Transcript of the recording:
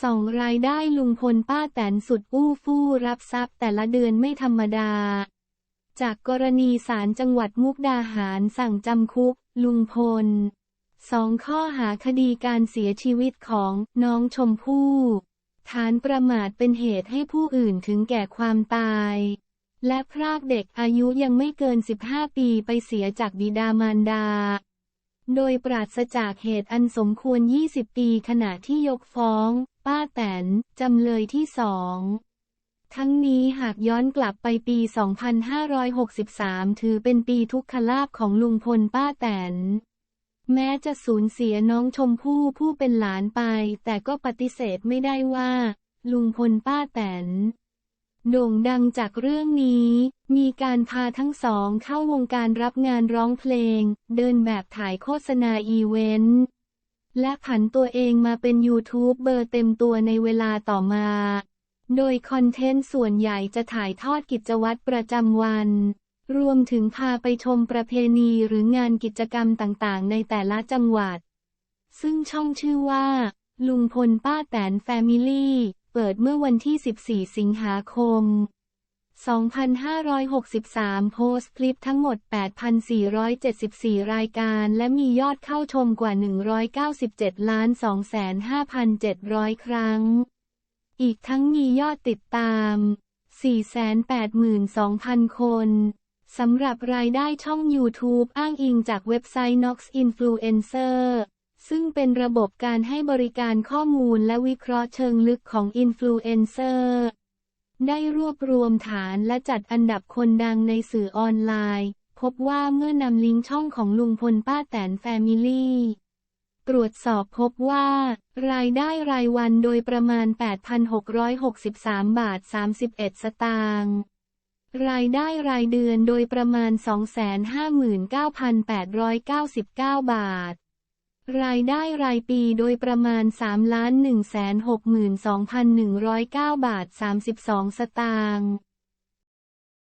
ส่องรายได้ลุงพลป้าแตนสุดอู้ฟู่รับทรัพย์แต่ละเดือนไม่ธรรมดา จากกรณีศาลจังหวัดมุกดาหารสั่งจำคุก ลุงพลสองข้อหาคดีการเสียชีวิตของน้องชมพู่ฐานประมาทเป็นเหตุให้ผู้อื่นถึงแก่ความตาย และพรากเด็กอายุยังไม่เกิน 15 ปีไปเสียจากบิดามารดา โดยปราศจากเหตุอันสมควร 20 ปีขณะที่ยกฟ้อง ป้าแตน จำเลยที่สองทั้งนี้หากย้อนกลับไปปี 2563 ถือเป็นปีทุกขลาภของลุงพลป้าแตน แม้จะสูญเสียน้องชมพู่ผู้เป็นหลานไป แต่ก็ปฏิเสธไม่ได้ว่า ลุงพลป้าแตน โด่งดังจากเรื่องนี้ มีการพาทั้งสองเข้าวงการรับงานร้องเพลง เดินแบบถ่ายโฆษณาอีเวนต์ และผันตัวเองมาเป็นยูทูบเบอร์เต็มตัวในเวลาต่อมา โดยคอนเทนต์ส่วนใหญ่จะถ่ายทอดกิจวัตรประจำวัน รวมถึงพาไปชมประเพณีหรืองานกิจกรรมต่างๆ ในแต่ละจังหวัด ซึ่งช่องชื่อว่า ลุงพลป้าแตนแฟมิลี่ เปิดเมื่อวันที่ 14 สิงหาคม 2563 โพสต์คลิปทั้งหมด 8,474 รายการและมียอดเข้าชมกว่า 197ล้าน25,700 ครั้ง อีกทั้งมียอดติดตาม 482,000 คน สำหรับรายได้ช่อง YouTube อ้างอิงจากเว็บไซต์ Nox Influencer ซึ่งเป็นระบบการให้บริการข้อมูลและวิเคราะห์เชิงลึกของอินฟลูเอนเซอร์ ได้รวบรวมฐานและจัดอันดับคนดังในสื่อออนไลน์ พบว่าเมื่อนำลิงก์ช่องของลุงพลป้าแตนแฟมิลี่ตรวจสอบพบว่า รายได้รายวันโดยประมาณ 8,663 บาท 31 สตางค์รายได้รายเดือนโดยประมาณ 259,899 บาท รายได้รายปีโดยประมาณ 3 1 6 2 1 0 9 บาท 32 สตางค์